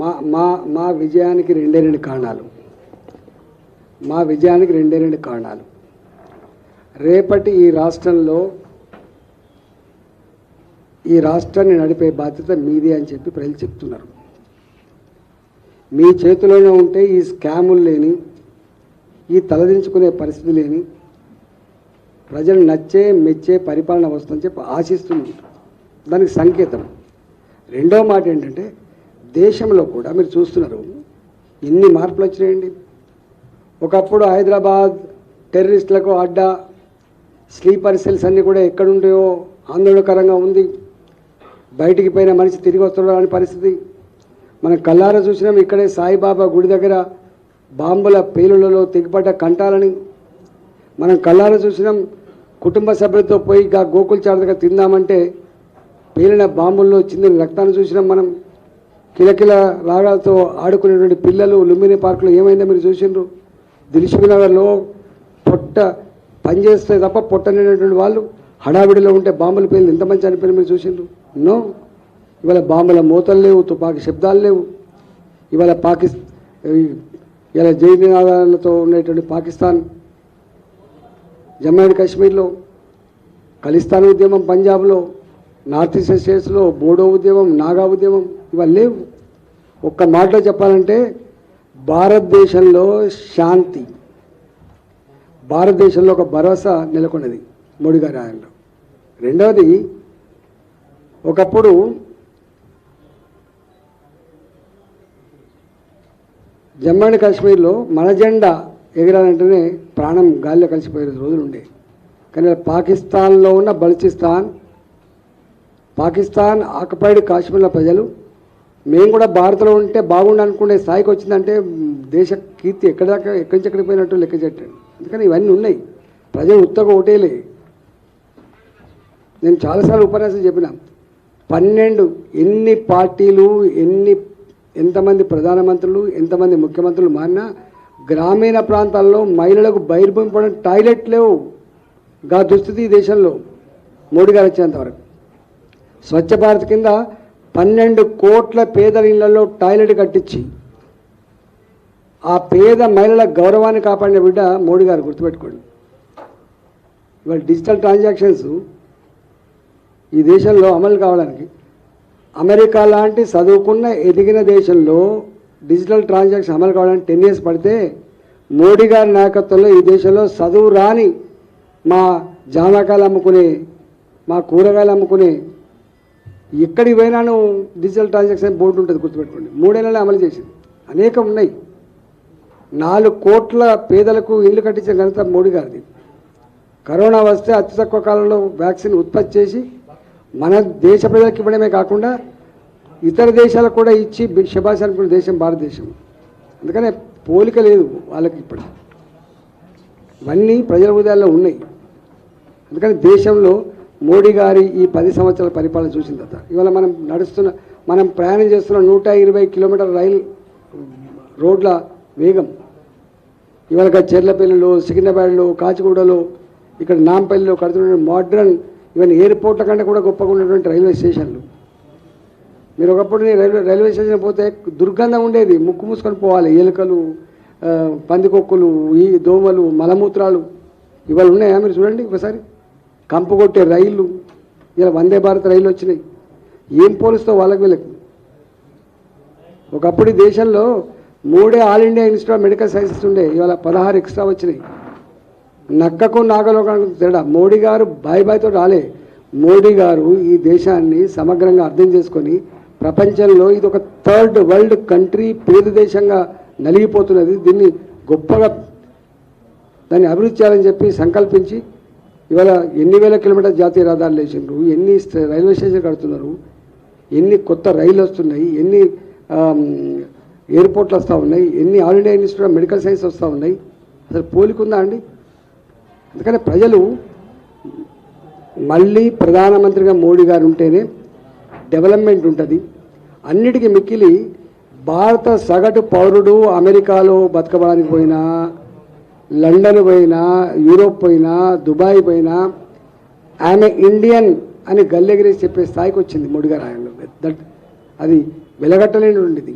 మా మా మా విజయానికి రెండే రెండు కారణాలు. మా విజయానికి రెండే రెండు కారణాలు. రేపటి ఈ రాష్ట్రంలో ఈ రాష్ట్రాన్ని నడిపే బాధ్యత మీదే అని చెప్పి ప్రజలు చెప్తున్నారు. మీ చేతిలోనే ఉంటే ఈ స్కాములు లేని ఈ తలదించుకునే పరిస్థితి లేని ప్రజలు నచ్చే మెచ్చే పరిపాలన వస్తుందని చెప్పి ఆశిస్తుంది దానికి సంకేతం. రెండో మాట ఏంటంటే దేశంలో కూడా మీరు చూస్తున్నారు. ఎన్ని మార్పులు వచ్చినాయండి? ఒకప్పుడు హైదరాబాద్ టెర్రరిస్టులకు అడ్డా స్లీపర్ సెల్స్ అన్నీ కూడా ఎక్కడుంటాయో ఆందోళనకరంగా ఉంది. బయటికి పోయిన మనిషి తిరిగి వస్తున్నాడు పరిస్థితి. మనం కల్లారా చూసినాం ఇక్కడే సాయిబాబా గుడి దగ్గర బాంబుల పేలులలో తెగిపడ్డ కంటాలని మనం కల్లారా చూసినాం కుటుంబ సభ్యులతో పోయి గా గోకుల్ చాట్ దగ్గర తిందామంటే పేలిన బాంబుల్లో వచ్చింది రక్తాన్ని చూసినాం మనం. కిలకిల రాగాలతో ఆడుకునేటువంటి పిల్లలు లుంబిని పార్కులో ఏమైందో మీరు చూసిండ్రు? దిల్సుఖ్ పొట్ట పనిచేస్తే తప్ప పొట్టనేటువంటి వాళ్ళు హడావిడిలో ఉంటే బాంబులు పేర్లు ఎంతమంది చనిపోయిన మీరు చూసిండ్రు? నో. ఇవాళ బాంబుల మూతలు లేవు తుపాకీ శబ్దాలు లేవు. ఇవాళ పాకిస్ ఇలా జై ఉండేటువంటి పాకిస్తాన్ జమ్మూ అండ్ కాశ్మీర్లో ఖలిస్తాన్ ఉద్యమం పంజాబ్లో నార్త్ ఈస్ట్ స్టేట్స్లో బోడో ఉద్యమం నాగా ఉద్యమం ఇవాళ లేవు. ఒక్క మాటలో చెప్పాలంటే భారతదేశంలో శాంతి భారతదేశంలో ఒక భరోసా నెలకొన్నది మోడీ గారి ఆయనలో రెండవది ఒకప్పుడు జమ్మూ అండ్ కాశ్మీర్లో మన జెండా ఎగిరాలంటేనే ప్రాణం గాలిలో కలిసిపోయే రోజులు ఉండే. కానీ పాకిస్తాన్లో ఉన్న బలుచిస్తాన్ పాకిస్తాన్ ఆక్యుపైడ్ కాశ్మీర్ల ప్రజలు మేము కూడా భారత్లో ఉంటే బాగుండు అనుకునే స్థాయికి వచ్చిందంటే దేశ కీర్తి ఎక్కడి దాకా ఎక్కడి నుంచి ఎక్కడికి పోయినట్టు లెక్క చెట్టాడు అందుకని ఇవన్నీ ఉన్నాయి. ప్రజలు ఉత్తగా ఓటేలే. నేను చాలాసార్లు ఉపన్యాసం చెప్పిన పన్నెండు ఎన్ని పార్టీలు ఎన్ని ఎంతమంది ప్రధానమంత్రులు ఎంతమంది ముఖ్యమంత్రులు మారినా గ్రామీణ ప్రాంతాల్లో మహిళలకు బహిర్భూమిపడిన టాయిలెట్ లేవు. గా దుస్థితి దేశంలో. మోడీ గారు వచ్చేంతవరకు స్వచ్ఛ భారత్ కింద పన్నెండు కోట్ల పేదల ఇళ్ళలో టాయిలెట్ కట్టించి ఆ పేద మహిళల గౌరవాన్ని కాపాడిన బిడ్డ మోడీ గారు గుర్తుపెట్టుకోండి. ఇవాళ డిజిటల్ ట్రాన్సాక్షన్స్ ఈ దేశంలో అమలు కావడానికి అమెరికా లాంటి చదువుకున్న ఎదిగిన దేశంలో డిజిటల్ ట్రాన్సాక్షన్ అమలు కావడానికి టెన్ ఇయర్స్ పడితే మోడీ గారి నాయకత్వంలో ఈ దేశంలో చదువు రాని మా జామకాయలు అమ్ముకునే మా కూరగాయలు అమ్ముకునే ఎక్కడికి పోయినాను డిజిటల్ ట్రాన్సాక్షన్ బోర్డు ఉంటుంది గుర్తుపెట్టుకోండి. మూడేళ్ళనే అమలు చేసింది. అనేకం ఉన్నాయి. నాలుగు కోట్ల పేదలకు ఇల్లు కట్టించిన ఘనత మోడీ గారిది. కరోనా వస్తే అతి తక్కువ కాలంలో వ్యాక్సిన్ ఉత్పత్తి చేసి మన దేశ ప్రజలకు ఇవ్వడమే కాకుండా ఇతర దేశాలకు కూడా ఇచ్చి బి- శబాష్ అనుకున్న దేశం భారతదేశం. అందుకనే పోలిక లేదు వాళ్ళకి ఇప్పుడు ఇవన్నీ ప్రజల హృదయాల్లో ఉన్నాయి. అందుకని దేశంలో మోడీ గారి ఈ పది సంవత్సరాల పరిపాలన చూసిన తర్వాత ఇవాళ మనం నడుస్తున్న మనం ప్రయాణం చేస్తున్న నూట ఇరవై కిలోమీటర్ రైల్ రోడ్ల వేగం. ఇవాళ చెర్లపల్లిలో సికింద్రాబాద్లో కాచిగూడలో ఇక్కడ నాంపల్లిలో కడుతున్న మోడ్రన్ ఈవెన్ ఎయిర్పోర్ట్ల కంటే కూడా గొప్పగా ఉన్నటువంటి రైల్వే స్టేషన్లు. మీరు ఒకప్పుడు రైల్వే రైల్వే స్టేషన్ పోతే దుర్గంధం ఉండేది. ముక్కు మూసుకొని పోవాలి. ఎలుకలు పందికొక్కులు ఈ దోమలు మలమూత్రాలు. ఇవాళ ఉన్నాయా? మీరు చూడండి ఒకసారి. కంపగొట్టే రైళ్ళు ఇలా వందే భారత్ రైళ్ళు వచ్చినాయి. ఏం పోలుస్తావు వాళ్ళకి వీళ్ళకి? ఒకప్పుడు దేశంలో మూడే All India Institute of Medical Sciences ఉండే ఇవాళ పదహారు ఎక్స్ట్రా వచ్చినాయి. నక్కకు నాగలోకానికి తేడా. మోడీ గారు బాయ్ బాయ్తో రాలే. మోడీ గారు ఈ దేశాన్ని సమగ్రంగా అర్థం చేసుకొని ప్రపంచంలో ఇది ఒక థర్డ్ వరల్డ్ కంట్రీ పేద దేశంగా నలిగిపోతున్నది. దీన్ని గొప్పగా దాన్ని అభివృద్ధి చేయాలని చెప్పి సంకల్పించి ఇవాళ ఎన్ని వేల కిలోమీటర్ జాతీయ రహదారులు వేసిండ్రు? ఎన్ని రైల్వే స్టేషన్ కడుతున్నారు? ఎన్ని కొత్త రైళ్ళు వస్తున్నాయి? ఎన్ని ఎయిర్పోర్ట్లు వస్తూ ఉన్నాయి? ఎన్ని All India Institute of Medical Science వస్తూ ఉన్నాయి? అసలు పోలికుందా అండి? అందుకని ప్రజలు మళ్ళీ ప్రధానమంత్రిగా మోడీ గారు ఉంటేనే డెవలప్మెంట్ ఉంటుంది. అన్నిటికీ మిక్కిలి భారత సగటు పౌరుడు అమెరికాలో బతకడానికి పోయినా లండన్ పోయినా యూరోప్ పోయినా దుబాయ్ పోయినా ఆమె ఇండియన్ అని గల్లెగిరేసి చెప్పే స్థాయికి వచ్చింది మోడీ దట్ అది వెలగట్టలేనిది.